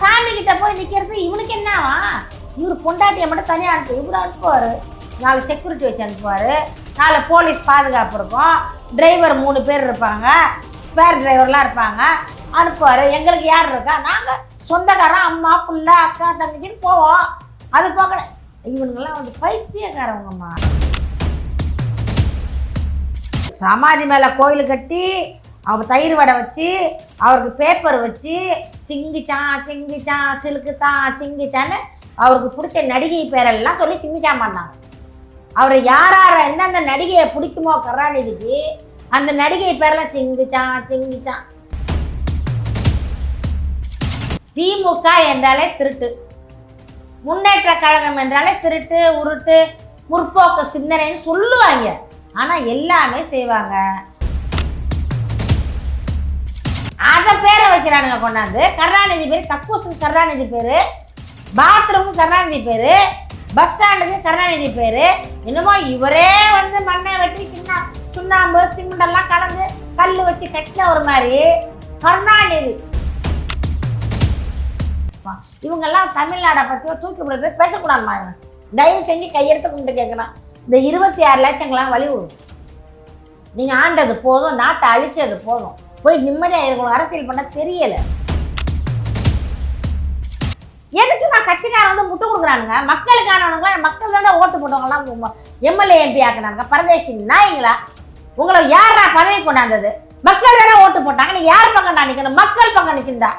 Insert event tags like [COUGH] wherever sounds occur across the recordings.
சாமி கிட்ட போய் நிற்கிறது இவனுக்கு என்னவா? இவர் பொண்டாட்டியை மட்டும் தனியாக அனுப்பு இவர் அனுப்புவார். நாலு செக்யூரிட்டி வச்சு அனுப்புவார். நாலு போலீஸ் பாதுகாப்பு இருக்கும். டிரைவர் மூணு பேர் இருப்பாங்க. ஸ்பேர் டிரைவர்லாம் இருப்பாங்க. அனுப்புவார். எங்களுக்கு யார் இருக்கா? நாங்கள் சொந்தக்காரன் அம்மா பிள்ளை அக்கா தங்கச்சின்னு போவோம். அது போக இவனுங்கெல்லாம் வந்து பைத்தியக்காரவங்கம்மா சமாதி மேலே கோயில் கட்டி அவர் தயிர் வடை வச்சு அவருக்கு பேப்பர் வச்சு சிங்கிச்சான் சிங்கிச்சான் சிலுக்குத்தான் சிங்கிச்சான்னு அவருக்கு பிடிச்ச நடிகை பேரெல்லாம் சொல்லி சிங்கிச்சா பண்ணாங்க. அவரை யாரார எந்தெந்த நடிகையை பிடிக்குமோ கருணாநிதிக்கு அந்த நடிகை பேரெல்லாம் சிங்கிச்சான் சிங்கிச்சான் திமுக என்றாலே திருட்டு. முன்னேற்ற கழகம் என்றாலே திருட்டு உருட்டு முற்போக்கு சிந்தனைன்னு சொல்லுவாங்க. ஆனால் எல்லாமே செய்வாங்க. அதை பேரை வைக்கிறானுங்க கொண்டாந்து. கருணாநிதி பேர் கக்கூசுக்கு கருணாநிதி பேர் பாத்ரூமுக்கு கருணாநிதி பேர் பஸ் ஸ்டாண்டுக்கு கருணாநிதி பேர். என்னமோ இவரே வந்து மண்ணை வெட்டி சின்ன சுண்ணாம்பு சிமெண்ட் எல்லாம் கலந்து கல் வச்சு கட்டின ஒரு மாதிரி. கருணாநிதி. இவங்கெல்லாம் தமிழ்நாடை பற்றி தூக்கி விடுறது பேசக்கூடாதுமா இவன். தயவு செஞ்சு கையெடுத்து கும்பிட்டு கேட்குறான் இந்த இருபத்தி ஆறு லட்சங்களாம் வழி விடும் நீங்கள் ஆண்டது போதும் நாட்டை அழிச்சது போதும். போய் நிம்மதியாக இருக்கணும். அரசியல் பண்ண தெரியலை. எதுக்கு நான் கட்சிக்காரன் வந்து முட்டு கொடுக்குறானுங்க? மக்களுக்கானவனுங்க மக்கள் தானே ஓட்டு போட்டவங்கலாம் எம்எல்ஏ எம்பி ஆக்குனாங்க பரதேசி நாய்ங்களா? உங்களை யாரா பதவி கொண்டாந்தது? மக்கள் தானே ஓட்டு போட்டாங்க. நீ யார் பக்கம் நான் நிற்கணும் மக்கள் பக்கம் நிற்கின்றா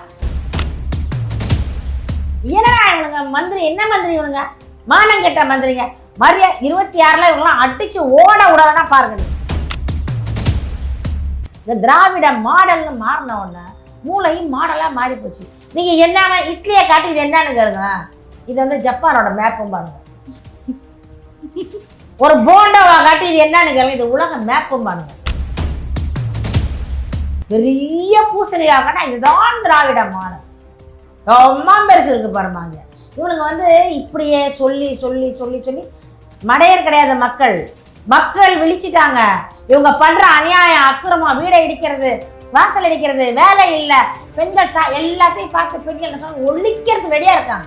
என்னடா இவனுங்க மந்திரி? என்ன மந்திரி இவனுங்க? மானம் கெட்ட மந்திரிங்க. மரியா இருபத்தி ஆறுல இவங்களாம் அடிச்சு ஓட விடாதனா பாருங்க நீ. இந்த திராவிட மாடல்னு மாறின உடனே மூளையும் மாடலாக மாறி போச்சு. நீங்க என்ன இட்லியை காட்டி இது என்னன்னு கேளுங்க இது வந்து ஜப்பானோட மேப்பும் பாருங்க. ஒரு போண்டோவா காட்டி இது என்னன்னு கேளுங்க. இது உலக மேப்பும் பாருங்க. பெரிய பூசணியாக இதுதான் திராவிட மாடல். ரொம்ப பெருசு இருக்கு பாருமாங்க இவனுங்க வந்து இப்படியே சொல்லி சொல்லி சொல்லி சொல்லி மடையர் கிடையாத மக்கள். மக்கள் விழிச்சிட்டாங்க. இவங்க பண்ற அநியாயம் அக்கிரமம் வீடை இடிக்கிறது வாசல் அடிக்கிறது வேலை இல்லை. பெண்கள் எல்லாத்தையும் பார்த்து பெண்கள் என்ன ஒழிக்கிறது ரெடியா இருக்காங்க.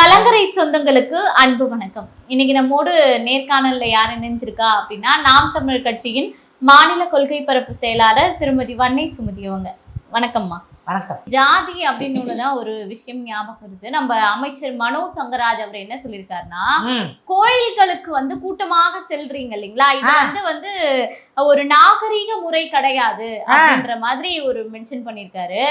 கலங்கரை சொந்தங்களுக்கு அன்பு வணக்கம். இன்னைக்கு நம்மோடு நேர்காணல்ல யார் இணைஞ்சிருக்கா அப்படின்னா நாம் தமிழ் கட்சியின் மாநில கொள்கை பரப்பு செயலாளர் திருமதி வன்னை சுமதி அவங்க வணக்கம்மா. வணக்கம். ஜாதி அப்படின்னு ஒண்ணுதான் ஒரு விஷயம் ஞாபகம் வருது. நம்ம அமைச்சர் மனோ தங்கராஜ் அவர் என்ன சொல்லியிருக்காருன்னா கோயில்களுக்கு வந்து கூட்டமாக செல்றீங்க இல்லைங்களா? இது. வந்து வந்து ஒரு நாகரீக முறை கிடையாது. அப்படின்ற மாதிரி ஒரு மென்ஷன் பண்ணியிருக்காரு.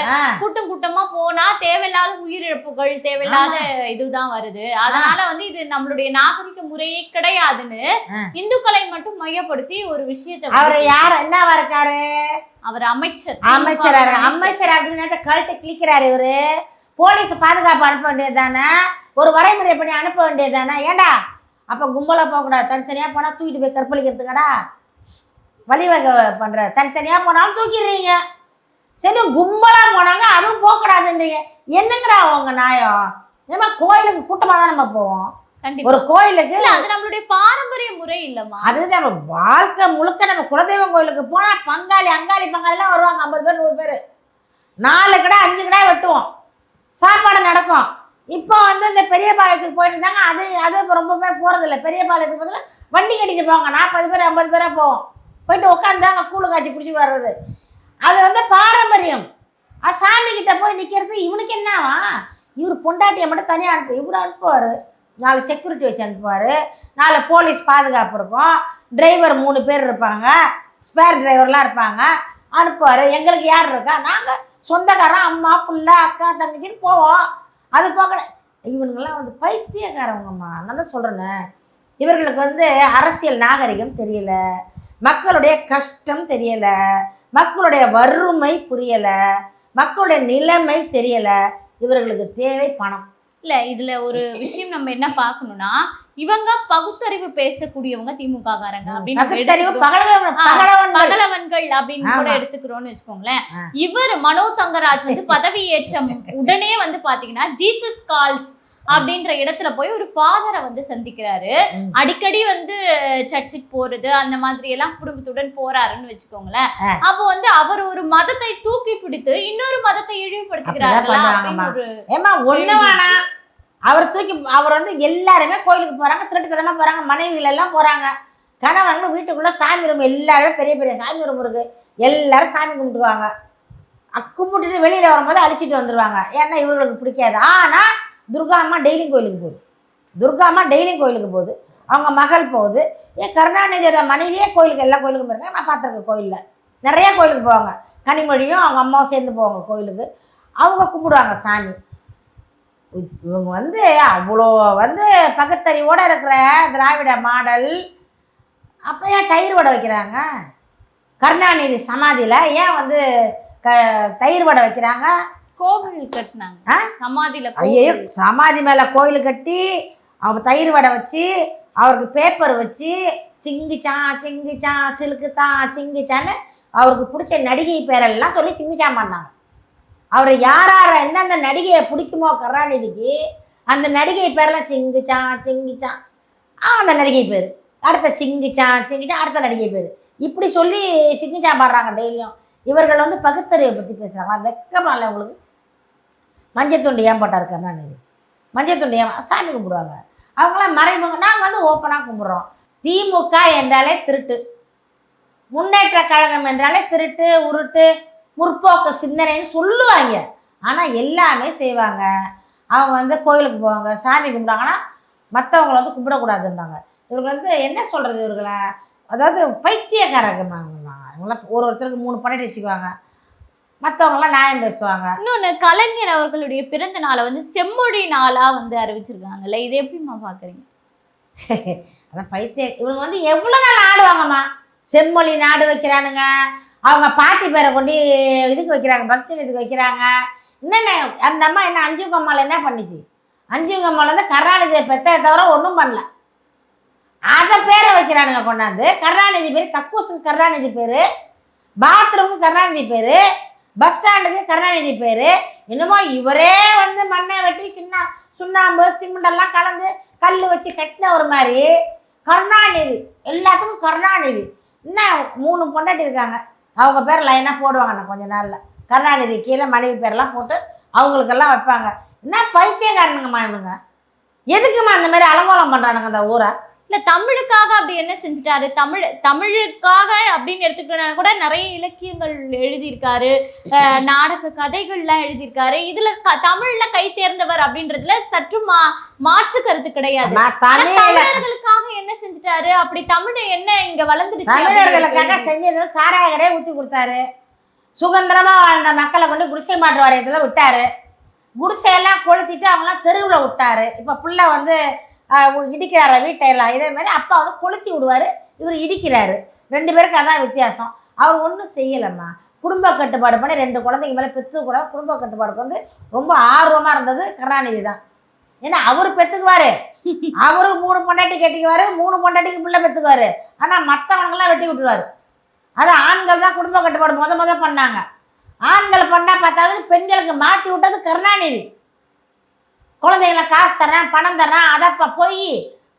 கூட்டம் கூட்டமா போனா தேவையில்லாத உயிரிழப்புகள் தேவையில்லாத இதுதான் வருது. அதனால வந்து இது நம்மளுடைய நாகரிக முறையே கிடையாதுன்னு. இந்துக்களை மட்டும் மையப்படுத்தி ஒரு விஷயத்தை அவர் யார்? என்னவா இருக்காரு? அவர் அமைச்சர். அமைச்சர். அமைச்சர் அதுக்கு கழட்டு கிளிக்கிறாரு இவரு. போலீஸ் பாதுகாப்பு அனுப்ப வேண்டியது தானே ஒரு வரைமுறை பண்ணி அனுப்ப வேண்டியது தானே ஏண்டா? அப்போ கும்பலாக போகக்கூடாது தனித்தனியாக போனால் தூக்கிட்டு போய் கற்பழிக்கிறதுக்கடா? வழிவகை பண்ணுற தனித்தனியாக போனாலும் தூக்கிடுறீங்க. சரி கும்பலாக போனாங்க அதுவும் போகக்கூடாதுன்றீங்க. என்னங்கடா உங்க நியாயம்? ஏமா கோயிலுக்கு கூட்டமாக தான் நம்ம போவோம்? ஒரு கோயிலுக்கு அது நம்மளுடைய பாரம்பரிய முறை இல்லம்மா. அது நம்ம வாழ்க்கை முழுக்க நம்ம குலதெய்வம் கோயிலுக்கு போனால் பங்காளி அங்காளி பங்காளிலாம் வருவாங்க ஐம்பது பேர் நூறு பேர். நாலு கடை அஞ்சு கடை வெட்டுவோம். சாப்பாடு நடக்கும். இப்போ வந்து இந்த பெரிய பாளையத்துக்கு போயிட்டு இருந்தாங்க அது அது இப்போ ரொம்ப பேர் போகிறதில்ல பெரிய பாளையத்துக்கு பதிலாக வண்டி கட்டிட்டு போவாங்க. நாற்பது பேர் ஐம்பது பேராக போவோம். போயிட்டு உட்காந்தாங்க கூழு காய்ச்சி குடிச்சு வர்றது. அது வந்து பாரம்பரியம். அது சாமி கிட்ட போய் நிற்கிறது இவனுக்கு என்னவா? இவர் பொண்டாட்டியை மட்டும் தனியாக அனுப்பு இவர் அனுப்புவார். நாலு செக்யூரிட்டி வச்சு அனுப்புவார். நாலு போலீஸ் பாதுகாப்பு இருக்கும். டிரைவர் மூணு பேர் இருப்பாங்க. ஸ்பேர் டிரைவர்லாம் இருப்பாங்க. அனுப்புவார். எங்களுக்கு யார் இருக்கா? நாங்கள் சொந்தக்காரன் அம்மா பிள்ளை அக்கா தங்கச்சின்னு போவோம். அது போக இவனுங்கெல்லாம் வந்து பைத்தியக்காரவங்கம்மா நான் தான் சொல்கிறேன்னு இவர்களுக்கு வந்து அரசியல் நாகரிகம் தெரியல. மக்களுடைய கஷ்டம் தெரியல. மக்களுடைய வறுமை புரியலை. மக்களுடைய நிலைமை தெரியலை. இவர்களுக்கு தேவை பணம். இல்ல இதுல ஒரு விஷயம் நம்ம என்ன பார்க்கணும்னா இவங்க பகுத்தறிவு பேசக்கூடியவங்க திமுக காரங்க அப்படின்னு பகலவன்கள் அப்படின்னு கூட. எடுத்துக்கிறோம்னு வச்சுக்கோங்களேன். இவர் மனோ தங்கராஜ் வந்து பதவி ஏற்றம் உடனே வந்து பாத்தீங்கன்னா ஜீசஸ் கால்ஸ் அப்படின்ற இடத்துல போய் ஒரு ஃபாதரை வந்து சந்திக்கிறாரு. அடிக்கடி வந்து சர்ச்சுக்கு போறது அந்த மாதிரி எல்லாம் குடும்பத்துடன் போறாருன்னு வச்சுக்கோங்களேன். அப்போ வந்து அவர் ஒரு மதத்தை தூக்கி பிடித்து இன்னொரு மதத்தை வேணாம். அவர் தூக்கி அவர் வந்து எல்லாருமே கோயிலுக்கு போறாங்க திருட்டுத்தனமா போறாங்க மனைவிகள் எல்லாம் போறாங்க. கணவன்களும் வீட்டுக்குள்ள சாமி ரூம் எல்லாருமே பெரிய பெரிய சாமி ரூம் இருக்கு. எல்லாரும் சாமி கும்பிட்டுக்குவாங்க அ- கும்பிட்டுட்டு வெளியில வரும்போது அழிச்சிட்டு வந்துருவாங்க. ஏன்னா இவர்களுக்கு பிடிக்காது. ஆனா துர்கா அம்மா டெய்லியும் கோயிலுக்கு போகுது. துர்கா அம்மா டெய்லியும் கோயிலுக்கு போகுது. அவங்க மகள் போகுது. ஏன் கருணாநிதியோட மனைவியே கோயிலுக்கு எல்லா கோயிலுக்கும் போயிருக்காங்க. நான் பார்த்துருக்கேன் கோயிலில். நிறைய கோயிலுக்கு போவாங்க. கனிமொழியும் அவங்க அம்மாவும் சேர்ந்து போவாங்க கோயிலுக்கு. அவங்க கும்பிடுவாங்க சாமி. இவங்க வந்து அவ்வளோ வந்து பகுத்தறிவோட இருக்கிற திராவிட மாடல். அப்போ ஏன் தயிர் வடை வைக்கிறாங்க? கருணாநிதி சமாதியில் ஏன் வந்து க தயிர் வடை வைக்கிறாங்க? கோவில் கட்டினாங்க. ஆ? சமாதியில ஐயோ. சமாதி மேலே கோயில் கட்டி அவர் தயிர் வடை வச்சு அவருக்கு பேப்பர் வச்சு சிங்கிச்சான் சிங்கிச்சான் சிலுக்குத்தான் சிங்கிச்சான்னு அவருக்கு பிடிச்ச நடிகை பேரெல்லாம் சொல்லி சிங்கிச்சான் பண்ணாங்க. அவர் யார் யார் எந்தெந்த நடிகையை பிடிக்குமோ கருணாநிதிக்கு அந்த நடிகை பேரெல்லாம் சிங்கிச்சான் ஆ அந்த நடிகை பேர். அடுத்த சிங்கிச்சான் சிங்கிச்சான் அடுத்த நடிகை பேர். இப்படி சொல்லி சிங்கிச்சான் பாடுறாங்க டெய்லியும். இவர்கள் வந்து பகுத்தறிவை பற்றி பேசுகிறாங்க வெக்கமா இல்லை உங்களுக்கு? மஞ்சள் துண்டு ஏன் போட்டார் கருணாநிதி மஞ்சள் துண்டு ஏன் சாமி கும்பிடுவாங்க. அவங்களாம் மறைமுக நாங்கள் வந்து ஓப்பனாக கும்பிட்றோம். திமுக என்றாலே திருட்டு. முன்னேற்ற கழகம் என்றாலே திருட்டு உருட்டு முற்போக்கு சிந்தனைன்னு சொல்லுவாங்க. ஆனால் எல்லாமே செய்வாங்க. அவங்க வந்து கோயிலுக்கு போவாங்க சாமி கும்பிடுவாங்கன்னா மற்றவங்கள வந்து கும்பிடக்கூடாதுன்னாங்க இவர்கள் வந்து என்ன சொல்கிறது இவர்களை? அதாவது பைத்தியக்காரங்கம்மா இவங்களாம் ஒரு ஒருத்தருக்கு மூணு பண்ணிட்டு வச்சுக்குவாங்க. மற்றவங்களாம் நியாயம் பேசுவாங்க. இன்னொன்னு கலைஞர் அவர்களுடைய பிறந்த நாளை வந்து செம்மொழி நாளா வந்து அறிவிச்சிருக்காங்கல்ல இது எப்படிம்மா பாக்குறீங்க? [LAUGHS] அதான் பைத்திய இவங்க வந்து எவ்வளோ நாள் ஆடுவாங்கம்மா? செம்மொழி நாடு வைக்கிறானுங்க. அவங்க பாட்டி பேரை கொண்டு இதுக்கு வைக்கிறாங்க பஸ் நிலையத்துக்கு வைக்கிறாங்க. என்னென்ன அந்த அம்மா என்ன அஞ்சுங்க அம்மாவில் என்ன பண்ணுச்சு? அஞ்சுங்க அம்மாவில் வந்து கருணாநிதியை பெத்த தவிர ஒன்றும் பண்ணல. அதை பேரை வைக்கிறானுங்க கொண்டாந்து கருணாநிதி பேர் கக்கூசுக்கு கருணாநிதி பேர் பாத்ரூமுக்கு கருணாநிதி பேர் பஸ் ஸ்டாண்டுக்கு கருணாநிதி பேர். என்னமோ இவரே வந்து மண்ணை வெட்டி சின்ன சுண்ணாம்பு சிமெண்டெல்லாம் கலந்து கல் வச்சு கட்டின ஒரு மாதிரி. கருணாநிதி எல்லாத்துக்கும் கருணாநிதி. என்ன மூணு பொண்டாட்டி இருக்காங்க. அவங்க பேர் லைனாக போடுவாங்க நான் கொஞ்ச நாளில். கருணாநிதி கீழே மனைவி பேரெல்லாம் போட்டு அவங்களுக்கெல்லாம் வைப்பாங்க. என்ன பைத்தியக்காரனுங்கம்மா இவனுங்க எதுக்குமா அந்த மாதிரி அலங்கோலம் பண்ணுறானுங்க அந்த ஊரை? இல்ல தமிழுக்காக அப்படி என்ன செஞ்சுட்டாரு? தமிழ் தமிழுக்காக அப்படின்னு எடுத்துக்கிட்டா கூட நிறைய இலக்கியங்கள் எழுதியிருக்காரு. நாடக கதைகள்லாம் எழுதியிருக்காரு. இதுல தமிழ்ல கை தேர்ந்தவர் அப்படின்றதுல சற்று மா மாற்று கருத்து கிடையாது. தமிழர்களுக்காக என்ன செஞ்சுட்டாரு? அப்படி தமிழ் என்ன இங்க வளர்ந்துடுச்சு தமிழர்களுக்காக செஞ்சது சாராய கடையை ஊற்றி கொடுத்தாரு. சுதந்திரமா வாழ்ந்த மக்களை கொண்டு குடிசை மாற்று வாரியத்தில் விட்டாரு. குடிசையெல்லாம் கொளுத்திட்டு அவங்களாம் தெருவில் விட்டாரு. இப்போ புள்ள வந்து இடிக்கிறார வீட்டையெல்லாம் இதே மாதிரி அப்பா வந்து கொளுத்தி விடுவார். இவர் இடிக்கிறாரு. ரெண்டு பேருக்கு அதான் வித்தியாசம். அவர் ஒன்றும் செய்யலைம்மா. குடும்ப கட்டுப்பாடு பண்ணி ரெண்டு குழந்தைங்க மேலே பெற்று கூட குடும்ப கட்டுப்பாடுக்கு வந்து ரொம்ப ஆர்வமாக இருந்தது கருணாநிதி தான். ஏன்னா அவர் பெற்றுக்குவார் அவரு மூணு பொண்டாட்டி கட்டிக்குவார் மூணு பொண்டாட்டிக்கு பிள்ளை பெற்றுக்குவாரு ஆனால் மற்றவங்களாம் வெட்டி விட்டுருவாரு. அது ஆண்கள் தான் குடும்ப கட்டுப்பாடு முத முத பண்ணாங்க. ஆண்கள் பண்ணால் பார்த்தாது பெண்களுக்கு மாற்றி விட்டது கருணாநிதி. குழந்தைகளை காசு தரேன் பணம் தரேன் அதை ப- பொய்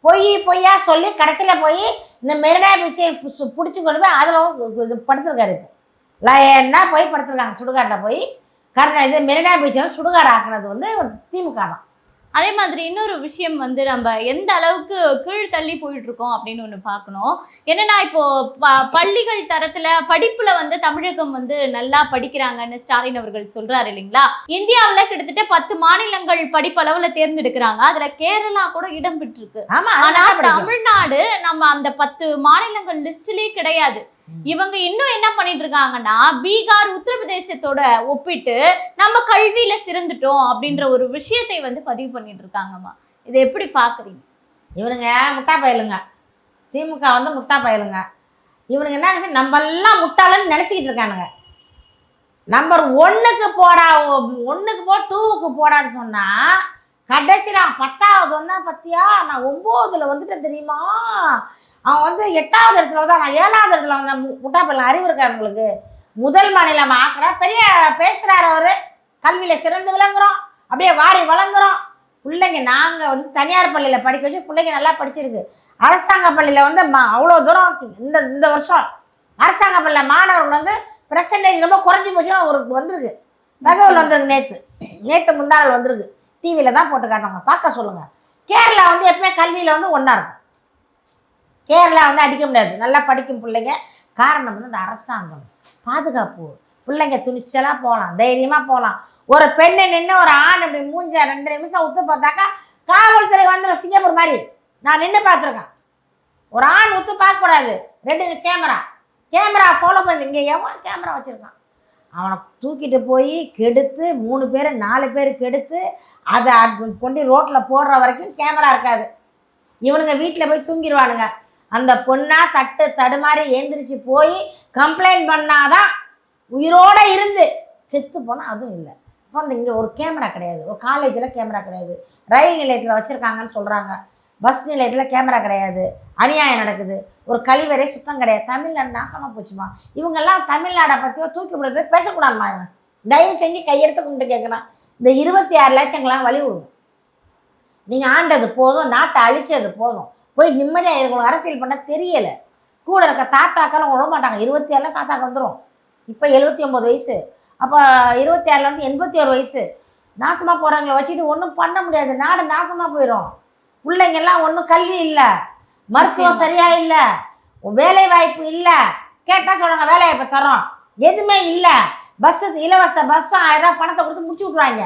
பொய் பொய்யா சொல்லி கடைசியில் போய் இந்த மெரினா பீச்சை பிடிச்சி கொண்டு போய் அதில் இது படுத்துருக்காரு இப்போ. லைன்னா போய் படுத்துருக்காங்க சுடுகாட்டில் போய் கருணா இது மெரினா பீச்சை வந்து சுடுகாடு ஆக்குனது வந்து திமுக தான் அதே மாதிரி இன்னொரு விஷயம் வந்து நம்ம எந்த அளவுக்கு கீழ் தள்ளி போயிட்டு இருக்கோம் அப்படின்னு ஒன்று பார்க்கணும். என்னன்னா இப்போ ப- பள்ளிகள் தரத்துல படிப்புல வந்து தமிழகம் வந்து நல்லா படிக்கிறாங்கன்னு ஸ்டாலின் அவர்கள் சொல்றாரு இல்லைங்களா? இந்தியாவுல கிட்டத்தட்ட பத்து மாநிலங்கள் படிப்பளவுல தேர்ந்தெடுக்கிறாங்க. அதுல கேரளா கூட இடம் பெற்றிருக்கு. ஆனா தமிழ்நாடு நம்ம அந்த பத்து மாநிலங்கள் லிஸ்ட்லயே கிடையாது. இவங்க இன்னும் என்ன பண்ணிட்டு இருக்காங்கன்னா பீகார் உத்தரப்பிரதேசத்தோட ஒப்பிட்டு நம்ம கல்வியில சிறந்துட்டோம் அப்படின்ற ஒரு விஷயத்தை வந்து பதிவு பண்ணிட்டு இருக்காங்கம்மா இதை எப்படி பாக்குறீங்க? இவனுங்க முட்டா பயலுங்க. திமுக வந்து முட்டா பயலுங்க. இவனுங்க என்ன நினைச்சு நம்ம எல்லாம் முட்டாளன்னு நினச்சிக்கிட்டு இருக்கானுங்க. நம்பர் ஒன்றுக்கு போடா ஒன்றுக்கு போ டூவுக்கு போடான்னு சொன்னால் கடைசியில் பத்தாவது வந்தான் பத்தியா நான் ஒம்போதில் வந்துட்டேன் தெரியுமா? அவன் வந்து எட்டாவது இடத்துல தான் நான் ஏழாவது இடத்துல வந்தேன் மு- முட்டா அறிவு இருக்கா உங்களுக்கு முதல் மாநிலம் ஆக்கிற. பெரிய பேசுகிறார் அவர். கல்வியில் சிறந்து விளங்குறோம். அப்படியே வாரி வழங்குறோம். பிள்ளைங்க நாங்கள் வந்து தனியார் பள்ளியில் படிக்க வச்சு பிள்ளைங்க நல்லா படிச்சிருக்கு. அரசாங்க பள்ளியில் வந்து மா அவ்வளோ தூரம் இந்த இந்த வருஷம் அரசாங்க பள்ளியில் மாணவர்கள் வந்து பெர்சன்டேஜ் ரொம்ப குறைஞ்சி போச்சுன்னா ஒரு வந்திருக்கு. தகவல் வந்திருக்கு நேற்று நேற்று முந்தாள் வந்திருக்கு. டிவியில் தான் போட்டு காட்டுவாங்க பார்க்க சொல்லுங்கள் கேரளா வந்து எப்பவுமே கல்வியில் வந்து ஒன்றா இருக்கும். கேரளா வந்து அடிக்க முடியாது. நல்லா படிக்கும் பிள்ளைங்க. காரணம் வந்து இந்த அரசாங்கம். பாதுகாப்பு. பிள்ளைங்க துணிச்சலாக போகலாம் தைரியமாக போகலாம் ஒரு பெண்ணை நின்று ஒரு ஆண் அப்படி மூஞ்ச ரெண்டு நிமிஷம் உத்து பார்த்தாக்கா காவல்துறை வந்துடும் சிங்கப்பூர் மாதிரி. நான் நின்று பார்த்துருக்கேன். ஒரு ஆண் உத்து பார்க்கக்கூடாது. ரெண்டு கேமரா. கேமரா ஃபாலோ பண்ணி இங்கே எவன் கேமரா வச்சுருக்கான்? அவனை தூக்கிட்டு போய் கெடுத்து மூணு பேர் நாலு பேர் கெடுத்து அதை அட்~ கொண்டு ரோட்டில் போடுற வரைக்கும் கேமரா இருக்காது. இவனுங்க வீட்டில் போய் தூங்கிடுவானுங்க அந்த பொண்ணா தட்டு தடுமாறி ஏந்திரிச்சு போய் கம்ப்ளைண்ட் பண்ணாதான் உயிரோட இருந்து செத்து போனால் அதுவும் இல்லை. இப்போ வந்து இங்கே ஒரு கேமரா கிடையாது. ஒரு காலேஜில் கேமரா கிடையாது. ரயில் நிலையத்தில் வச்சுருக்காங்கன்னு சொல்கிறாங்க பஸ் நிலையத்தில் கேமரா கிடையாது. அநியாயம் நடக்குது. ஒரு கழிவறை சுத்தம் கிடையாது. தமிழ்நாடு நாசமாக போச்சுமா? இவங்கெல்லாம் தமிழ்நாடை பற்றியோ தூக்கி விடுறது பேசக்கூடாதுமா இவன்? தயவு செஞ்சு கையெடுத்து கும்பிட்டு கேட்குறான் இந்த இருபத்தி ஆறு லட்சங்களாம் வழி விடுவோம் நீங்கள் ஆண்டது போதும் நாட்டை அழிச்சது போதும். போய் நிம்மதியாக இருக்கணும். அரசியல் பண்ண தெரியலை. கூட இருக்க தாத்தாக்கெல்லாம் விட மாட்டாங்க இருபத்தி ஆறில் தாத்தாக்கு வந்துடும் இப்போ எழுபத்தி ஒம்பது வயசு. அப்போ இருபத்தி ஆறில் வந்து எண்பத்தி ஒரு வயசு. நாசமாக போகிறவங்கள வச்சுட்டு ஒன்றும் பண்ண முடியாது. நாடு நாசமாக போயிடும் பிள்ளைங்கெல்லாம் ஒன்றும் கல்வி இல்லை. மருத்துவம் நிச்சயமா. சரியா இல்லை. வேலை வாய்ப்பு இல்லை. கேட்டால் சொல்கிறாங்க வேலை வாய்ப்பு தரோம் எதுவுமே இல்லை. பஸ்ஸு இலவச பஸ்ஸும் ஆயிரம் ரூபாய் பணத்தை கொடுத்து முடிச்சு விட்ருவாங்க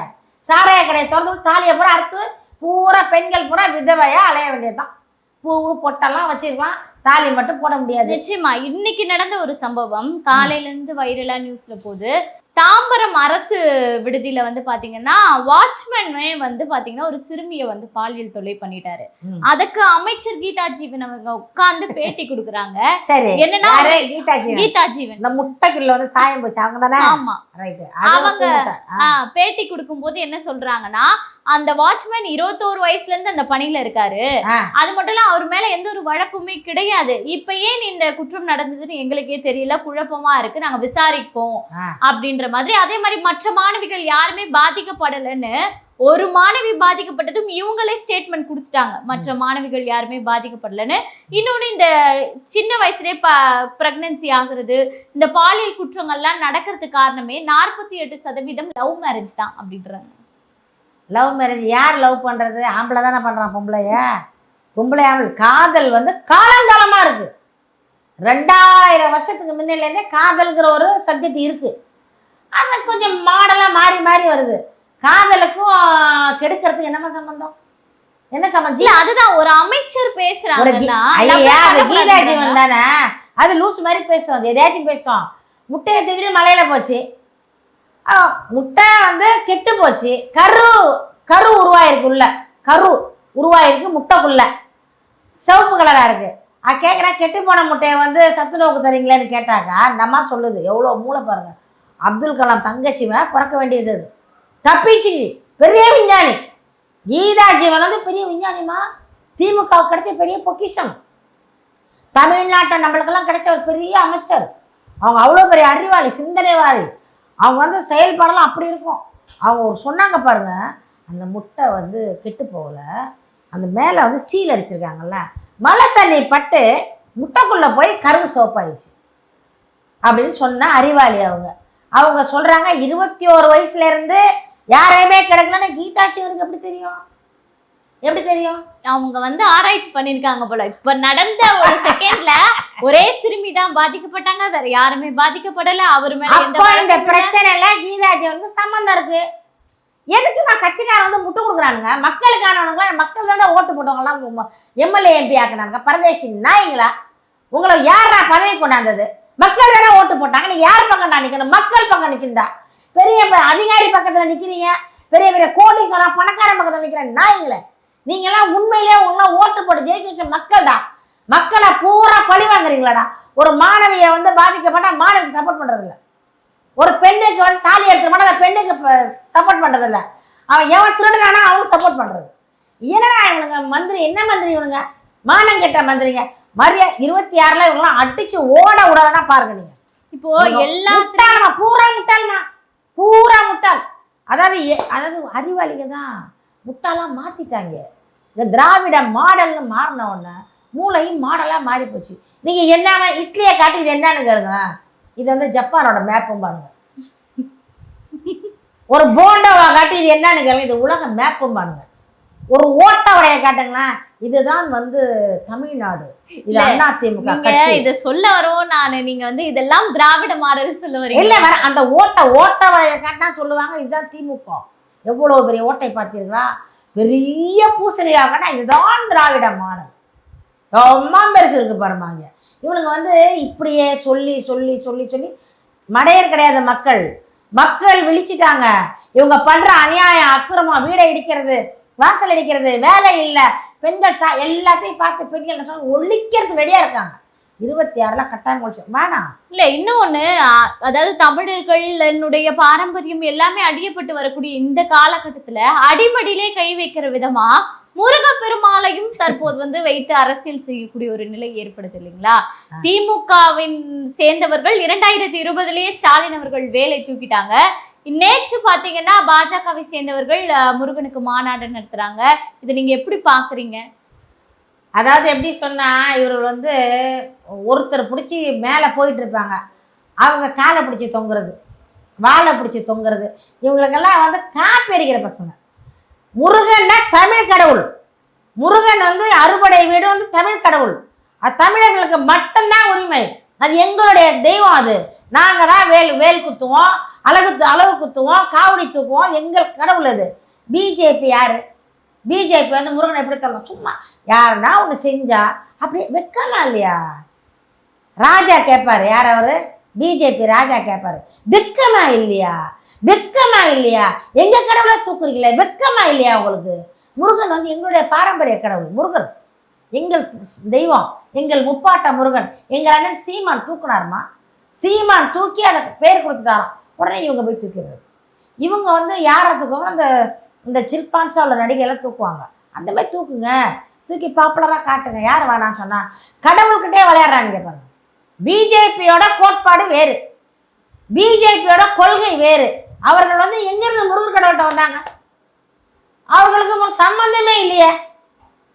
சாராய கடையை திறந்து விட்டு தாலியை பூரா அறுத்து பூரா பெண்கள் பூரா விதவையாக அலைய வேண்டியதுதான். பூவு பொட்டெல்லாம் வச்சிருக்கலாம் தாலி மட்டும் போட முடியாது. நிச்சயமா. இன்னைக்கு நடந்த ஒரு சம்பவம் காலையில இருந்து வைரலா நியூஸ்ல போகுது. தாம்பரம் அரசு விடுதியில வந்து பாத்தீங்கன்னா வாட்ச்மேனே வந்து பாத்தீங்கன்னா ஒரு சிறுமியை வந்து பாலியல் தொல்லை பண்ணிட்டாரு. அதுக்கு அமைச்சர் கீதா ஜீவன் அவங்க உட்கார்ந்து பேட்டி கொடுக்குறாங்க. சரி. என்னன்னா கீதா ஜீவன் கீதா ஜீவன் இந்த முட்டைக்குள்ள வந்து சாயம் போச்சு. அவங்க தானே? ஆமா. அவங்க- பேட்டி கொடுக்கும்போது என்ன சொல்றாங்கன்னா அந்த வாட்ச்மேன் இருபத்தோரு வயசுல இருந்து அந்த பணியில இருக்காரு. அது மட்டும் இல்ல அவர் மேல எந்த ஒரு வழக்குமே கிடையாது. இப்ப ஏன் இந்த குற்றம் நடந்ததுன்னு எங்களுக்கே தெரியல. குழப்பமா இருக்கு. நாங்க விசாரிப்போம். ஆ. அப்படின்ற மாதிரி. அதே மாதிரி மற்ற மாணவிகள் யாருமே பாதிக்கப்படலைன்னு ஒரு மாணவி பாதிக்கப்பட்டதும் இவங்களே ஸ்டேட்மெண்ட் கொடுத்துட்டாங்க. மற்ற மாணவிகள் யாருமே பாதிக்கப்படலைன்னு. இன்னொன்னு இந்த சின்ன வயசுலயே ப பிரெக்னன்சி ஆகுறது இந்த பாலியல் குற்றங்கள்லாம் நடக்கிறதுக்கு காரணமே நாற்பத்தி எட்டு சதவீதம் லவ் மேரேஜ் தான் அப்படின்றாங்க. லவ் மேரேஜ் யார் லவ் பண்றது? ஆம்பளை தானே பண்றான் பொம்பளைய. பொம்பளை ஆம்பளை. காதல் வந்து காலங்காலமா இருக்கு. ரெண்டாயிரம் வருஷத்துக்கு முன்னிலேருந்தே காதல்ங்கிற ஒரு சப்ஜெக்ட் இருக்கு. அது கொஞ்சம் மாடலா மாறி மாறி வருது. காதலுக்கும் கெடுக்கிறதுக்கு என்னமா சம்பந்தம்? என்ன சம்பந்தம்? இல்ல அதுதான் ஒரு அமைச்சர் பேசுறாங்கன்னா. கீதா ஜீவன் தானே? அது லூஸ் மாதிரி பேசும் அது எதையாச்சும் பேசும் முட்டையை தூக்கிட்டு மலையில போச்சு. முட்டை வந்து கெட்டு போச்சு. கரு கரு உருவாயிருக்கு உள்ள கரு உருவாயிருக்கு முட்டைக்குள்ள. சிவப்பு கலரா இருக்கு. கேட்குறேன் கெட்டு போன முட்டையை வந்து சத்து நோக்கு தரீங்களேன்னு கேட்டாக்கா அந்த அம்மா சொல்லுது. எவ்வளோ மூளை பாருங்க. அப்துல் கலாம் தங்கச்சிவன் பிறக்க வேண்டியது அது. தப்பிச்சு. பெரிய விஞ்ஞானி. கீதா ஜீவன் வந்து பெரிய விஞ்ஞானிமா திமுக கிடைச்ச பெரிய பொக்கிஷம். தமிழ்நாட்டை நம்மளுக்கெல்லாம் கிடைச்ச ஒரு பெரிய அமைச்சர். அவங்க அவ்வளோ பெரிய அறிவாளி சிந்தனைவாளி அவங்க வந்து செயல்பாடெல்லாம் அப்படி இருக்கும். அவங்க ஒரு சொன்னாங்க பாருங்க அந்த முட்டை வந்து கெட்டு போகல. அந்த மேலே வந்து சீல் அடிச்சிருக்காங்கல்ல. மழை தண்ணி பட்டு முட்டைக்குள்ளே போய் கருவு சோப்பாயிடுச்சு. அப்படின்னு சொன்ன அறிவாளி அவங்க. அவங்க சொல்கிறாங்க இருபத்தி ஓரு வயசுலேருந்து யாரையுமே கிடைக்கலன்னு கீதா சிவனுக்கு எப்படி தெரியும்? எப்படி தெரியும்? அவங்க வந்து ஆராய்ச்சி பண்ணிருக்காங்க போல. இப்ப நடந்த ஒரு செகண்ட்ல ஒரே சிறுமி தான் பாதிக்கப்பட்டாங்க வேற யாருமே பாதிக்கப்படல அவர் மேல இந்த வழக்கும் இல்ல. பிரச்சனைல கீதா ஜீவனுக்கு சம்மந்தம் இருக்கு. எதுக்கு நான் கட்சிக்காரன் வந்து முட்டு கொடுக்குறானுங்க? மக்களுக்கானவங்க மக்கள் தானே ஓட்டு போட்டவங்கலாம் எம்எல்ஏ எம்பி ஆக்குனாங்க பரதேசி நாய்ங்களா? உங்களை யாரா பதவி கொண்டாந்தது? மக்கள் தானே ஓட்டு போட்டாங்க. நீங்க யார் பக்கம்டா நிக்கணும்? மக்கள் பக்கம் நிக்கணும்டா. பெரிய ப- அதிகாரி பக்கத்துல நிக்கிறீங்க. பெரிய பெரிய கோடீஸ்வரன் பணக்காரன் பக்கத்துல நிக்கிற நாய்ங்களே. நீங்களாம் உண்மையிலேயே உங்களாம் ஓட்டு போட்டு ஜெயிக்க வச்ச மக்கள்டா. மக்களை பூரா பழி வாங்குறீங்களாடா. ஒரு மாணவியை வந்து பாதிக்கப்பட்டா மாணவிக்கு சப்போர்ட் பண்ணுறதில்ல ஒரு பெண்ணுக்கு வந்து தாலி எடுத்து மட்டும் அந்த பெண்ணுக்கு சப்போர்ட் பண்ணுறதில்ல அவன் எவன் திருடுனானா அவனுக்கு சப்போர்ட் பண்றது. என்னடா இவனுங்க மந்திரி? என்ன மந்திரி இவனுங்க? மானம் கெட்ட மந்திரிங்க. மரியா இருபத்தி ஆறுல இவங்கெல்லாம் அடிச்சு ஓட விடாதனா பாருங்க நீங்க. இப்போ எல்லா முட்டாள்மா பூரா முட்டாள்மா பூரா முட்டாள். அதாவது அதாவது அறிவாளிங்க தான் முட்டாளாக மாற்றிட்டாங்க இந்த திராவிட மாடல்னு மாறின உடனே மூளையும் மாடலாக மாறி போச்சு நீங்கள் என்ன இட்லியை காட்டி இது என்னன்னு கேளுங்களேன். இது வந்து ஜப்பானோட மேப்பும் பாருங்க. ஒரு போண்டாவை காட்டி இது என்னன்னு கேளுங்க. இது உலக மேப்பும் பாருங்க. ஒரு ஓட்ட வரைய காட்டுங்களேன். இதுதான் வந்து தமிழ்நாடு. இது இல்ல, அண்ணா திமுக இத சொல்ல வரோம் நானு நீங்க வந்து இதெல்லாம் திராவிட மாடல் சொல்ல இல்ல வரீங்க வர அந்த ஓட்ட ஓட்ட வளைய காட்டினா சொல்லுவாங்க இதுதான் திமுக. எவ்வளவு பெரிய ஓட்டை பார்த்தீர்களா பெரிய பூசணியாக காட்டினா இதுதான் திராவிட மாடல். ரொம்ப பெருசு இருக்கு பாருமாங்க இவனுங்க வந்து இப்படியே சொல்லி சொல்லி சொல்லி சொல்லி மடையர் கிடையாத மக்கள். மக்கள் விழிச்சிட்டாங்க. இவங்க பண்ற அநியாயம் அக்கிரமம் வீடை இடிக்கிறது வாசல் இடிக்கிறது வேலை இல்லை. பெண்கள் தா எல்லாத்தையும் பார்த்து பெண்கள் என்ன சொல்றாங்க, ஒழிக்கிறதுக்கு ரெடியா இருக்காங்க. இருபத்தி ஆறுல கட்டாயம் ஒழிச்சு. வேணாம் இல்ல இன்னொன்னு அதாவது தமிழர்கள் என்னுடைய பாரம்பரியம் எல்லாமே அடியப்பட்டு வரக்கூடிய இந்த காலகட்டத்துல அடிமடியிலே கை வைக்கிற விதமா முருகப்பெருமாளையும் தற்போது வந்து வைத்து அரசியல் செய்யக்கூடிய ஒரு நிலை ஏற்படுது இல்லைங்களா. திமுகவின் சேர்ந்தவர்கள் இரண்டாயிரத்தி இருபதுலயே ஸ்டாலின் அவர்கள் வேலை தூக்கிட்டாங்க. நேற்று பாத்தீங்கன்னா பாஜகவை சேர்ந்தவர்கள் முருகனுக்கு மாநாடு நடத்துறாங்க. இதை நீங்க எப்படி பாக்குறீங்க? அதாவது எப்படி சொன்னா இவர் வந்து ஒருத்தர் பிடிச்சி மேலே போயிட்டு இருப்பாங்க. அவங்க காலை பிடிச்சி தொங்குறது வாழை பிடிச்சி தொங்குறது. இவங்களுக்கெல்லாம் வந்து காப்பி அடிக்கிற பசங்க. முருகன்னா தமிழ் கடவுள். முருகன் வந்து அறுபடை வீடு வந்து தமிழ் கடவுள். அது தமிழர்களுக்கு மட்டும்தான் உரிமை. அது எங்களுடைய தெய்வம் அது. நாங்கள் தான் வேல் வேல் குத்துவோம் அழகு அளவு குத்துவோம் காவடி தூக்குவோம். எங்கள் கடவுள் அது. பிஜேபி யார்? பிஜேபி வந்து முருகனை எப்படி தரலாம்? சும்மா யாருன்னா ஒன்று செஞ்சா அப்படி வெக்கமா இல்லையா? ராஜா கேட்பார் யார் அவர்? பிஜேபி ராஜா கேட்பாரு வெக்கமா இல்லையா? வெக்கமா இல்லையா? எங்க கடவுளை தூக்குறீங்களே? வெக்கமா இல்லையா உங்களுக்கு? முருகன் வந்து எங்களுடைய பாரம்பரிய கடவுள் முருகன். எங்கள் தெய்வம் எங்கள் முப்பாட்ட முருகன். எங்கள் அண்ணன் சீமான் தூக்குனாருமா? சீமான் தூக்கி அதை பேர் கொடுத்துட்டாராம். உடனே இவங்க போய் தூக்கிறது இவங்க வந்து யாரை தூக்குவாங்க? அந்த இந்த சில்பான்ஸா உள்ள நடிகையெல்லாம் தூக்குவாங்க. அந்த மாதிரி தூக்குங்க. தூக்கி பாப்புலராக காட்டுங்க. யார் வேணாம்னு சொன்னால் கடவுள்கிட்டே விளையாடுறாங்க பாருங்க. பிஜேபியோட கோட்பாடு வேறு. பிஜேபியோட கொள்கை வேறு. அவர்கள் வந்து எங்கேருந்து முருகன் கடவுள்கிட்ட வந்தாங்க? அவர்களுக்கு ஒரு சம்பந்தமே இல்லையே.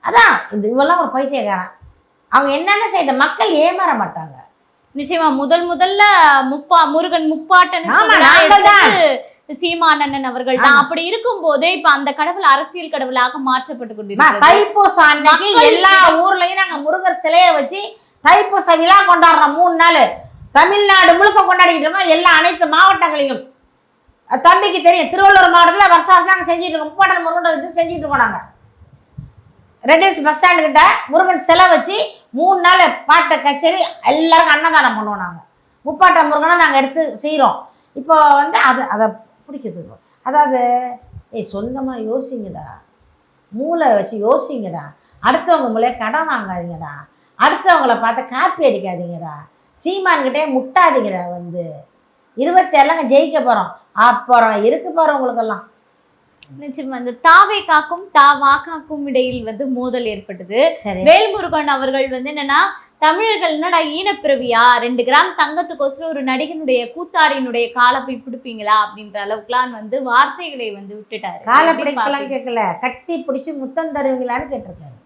அதான் இந்த இவெல்லாம் ஒரு பைத்தியக்காரன். அவங்க என்னென்ன செய்யட்டும் மக்கள் ஏமாற மாட்டாங்க. நிச்சயமா முதல் முதல்ல முப்பா முருகன் முப்பாட்டன். சீமானண்ணன் அவர்கள் தான். அப்படி இருக்கும் போதே இப்ப அந்த கடவுள் அரசியல் கடவுளாக மாற்றப்பட்டு கொண்டிருக்கிறது. தைப்பூசம் அன்னைக்கு எல்லா ஊர்லயும் நாங்க முருகர் சிலையை வச்சு தைப்பூச விழா கொண்டாடுறோம் மூணு நாள். தமிழ்நாடு முழுக்க கொண்டாடிக்கிட்டு இருக்கோம் எல்லா அனைத்து மாவட்டங்களையும். தம்பிக்கு தெரியும் திருவள்ளூர் மாவட்டத்தில் வருஷம் வருஷம் நாங்கள் செஞ்சுட்டு இருக்கோம். முப்பாட்டன் முருகன் வச்சு செஞ்சுட்டு இருக்கோம் நாங்கள் ரெட்டில்ஸ் பஸ் ஸ்டாண்டு கிட்ட முருகன் சிலை வச்சு மூணு நாள் பாட்டை கச்சேரி எல்லாருக்கும் அன்னதானம் பண்ணுவோம் நாங்கள் முப்பாட்டம் முருகனை நாங்கள் எடுத்து செய்கிறோம் இப்போ வந்து அது அதை பிடிக்கிறது அதாவது ஏய் சொந்தமாக யோசிங்கடா. மூளை வச்சு யோசிங்கடா. அடுத்தவங்க மூலையை கடன் வாங்காதீங்கடா. அடுத்தவங்கள பார்த்து காப்பி அடிக்காதீங்கடா. சீமான்கிட்டே முட்டாதீங்கடா வந்து. இருபத்தேழுலங்க ஜெயிக்க போகிறோம் அப்புறம் இருக்கு பாரு உங்களுக்கெல்லாம் நிச்சயமா இந்த தாவை காக்கும் தாவா காக்கும் இடையில் வந்து மோதல் ஏற்பட்டது. வேல்முருகன் அவர்கள் வந்து என்னன்னா தமிழர்கள் என்னடா ஈனப்பிறவியா? ரெண்டு கிராம் தங்கத்துக்கோசரம் ஒரு நடிகனுடைய கூத்தாடியினுடைய காலை போய் பிடிப்பீங்களா? அப்படின்ற அளவுக்குலாம் வந்து வார்த்தைகளை வந்து விட்டுட்டாரு. காலை பிடிக்கலாம்? கேட்கல. கட்டி பிடிச்சி முத்தம் தருவீங்களான்னு கேட்டிருக்காரு.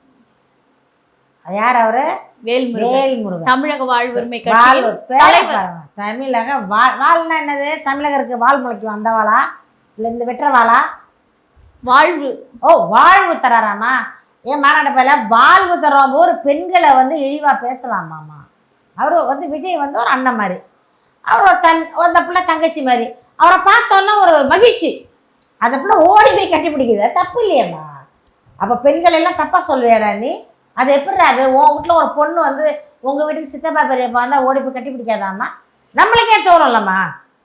யார் அவரு? வேல்முருகன். வேல் முருகன் தமிழக வாழ்வுரிமை தமிழக வாழ் வாழ்னா என்னது? தமிழகருக்கு வாழ் முளைக்கும். அந்த வாளா? இல்லை இந்த வெற்ற வாளா? வாழ்வு. ஓ வாழ்வு தராராமா? ஏன் மாநாட்ட வாழ்வு தரோம் ஒரு பெண்களை வந்து இழிவாக பேசலாமாமா? அவர் வந்து விஜய் வந்து ஒரு அண்ணன் மாதிரி. அவர் ஒரு தன் அந்த பிள்ளை தங்கச்சி மாதிரி. அவரை பார்த்தோன்னா ஒரு மகிழ்ச்சி. அந்த பிள்ளை ஓடி போய் கட்டி பிடிக்குது தப்பு இல்லையேம்மா? அப்போ பெண்கள் எல்லாம் தப்பாக சொல்லுவேடா நீ? அது எப்படி அது? உன் வீட்டில் ஒரு பொண்ணு வந்து உங்கள் வீட்டுக்கு சித்தப்பா பெரியப்பா இருந்தால் ஓடி போய் கட்டி பிடிக்காதாம்மா நம்மளுக்கே இல்லைம்மா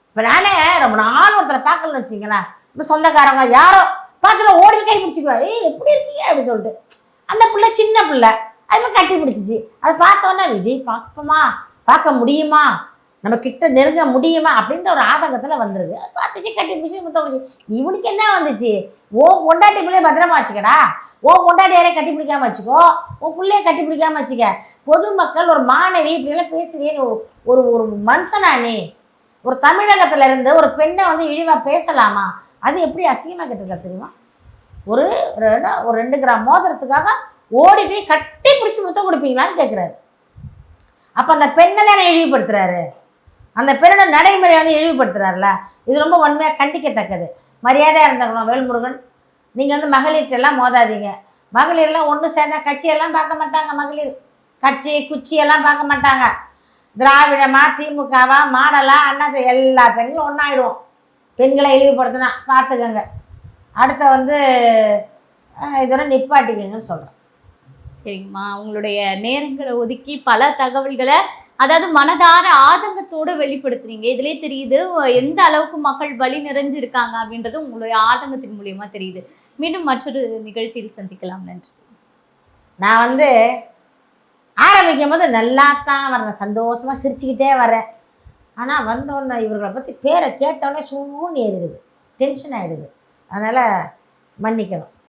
இப்போ நானே ரொம்ப நாள் ஒருத்தரை பார்க்கலன்னு வச்சிங்களேன் இப்போ சொந்தக்காரங்க யாரோ பார்த்துல ஓடி கை பிடிச்சிக்குவா ஏய் எப்படி இருக்கீங்க? அப்படின்னு சொல்லிட்டு. அந்த பிள்ளை சின்ன பிள்ளை அது மாதிரி கட்டி பிடிச்சிச்சு. அது பார்த்தோன்னே விஜய் பார்ப்போமா? பார்க்க முடியுமா? நம்ம கிட்ட நெருங்க முடியுமா? அப்படின்ற ஒரு ஆதங்கத்தில் வந்துருது. அது பார்த்துச்சு கட்டி பிடிச்சி முத்தம் பிடிச்சி. இவனுக்கு என்ன வந்துச்சு? ஓ பொண்டாட்டி பிள்ளைய பத்திரமா வச்சுக்கடா? ஓ பொண்டாட்டி யாரையும் கட்டி பிடிக்காம வச்சுக்கோ. உன் பிள்ளைய கட்டி பிடிக்காம வச்சுக்க. பொதுமக்கள் ஒரு மாணவி இப்படியெல்லாம் பேசுறியே ஒரு- ஒரு ஒரு மனுஷனா நீ? ஒரு தமிழகத்துல இருந்து ஒரு பெண்ணை வந்து இழிவா பேசலாமா? அது எப்படி அசிங்கமாக கேட்டிருக்க தெரியுமா? ஒரு ஒரு ரெண்டு கிராம் மோதிரத்துக்காக ஓடி போய் கட்டி பிடிச்சி முத்தம் கொடுப்பீங்களான்னு கேட்குறாரு அப்போ அந்த பெண்ணை தானே இழிவுபடுத்துறாரு? அந்த பெண்ணோட நடைமுறையை வந்து இழிவுபடுத்துறாருல? இது ரொம்ப உண்மையாக கண்டிக்கத்தக்கது. மரியாதையாக இருந்துக்கணும் வேல்முருகன். நீங்கள் வந்து மகளிர்கிட்டெல்லாம் மோதாதீங்க. மகளிர்லாம் ஒன்று சேர்ந்தா கட்சியெல்லாம் பார்க்க மாட்டாங்க மகளிர். கட்சி குச்சியெல்லாம் பார்க்க மாட்டாங்க. திராவிடமா திமுகவா மாடலா அண்ணா எல்லா பெண்களும் ஒன்றாயிடுவோம் பெண்களை இழிவுபடுத்தினா பார்த்துக்கங்க. அடுத்த வந்து இதோட நிப்பாட்டிக்கங்கன்னு சொல்கிறேன் சரிங்கம்மா. உங்களுடைய நேரங்களை ஒதுக்கி பல தகவல்களை அதாவது மனதார ஆதங்கத்தோட வெளிப்படுத்துறீங்க. இதுலயே தெரியுது எந்த அளவுக்கு மக்கள் வழி நிறைஞ்சிருக்காங்க அப்படின்றது உங்களுடைய ஆதங்கத்தின் மூலியமா தெரியுது. மீண்டும் மற்றொரு நிகழ்ச்சியில் சந்திக்கலாம். நன்றி. நான் வந்து ஆரம்பிக்கும் போது நல்லா தான் வரேன் சந்தோஷமாக சிரிச்சுக்கிட்டே வரேன் ஆனால் வந்தோடனே இவர்களை பற்றி பேரை கேட்டோடனே சூன்னு ஏறிடுது டென்ஷன் ஆகிடுது அதனால் மன்னிக்கணும்.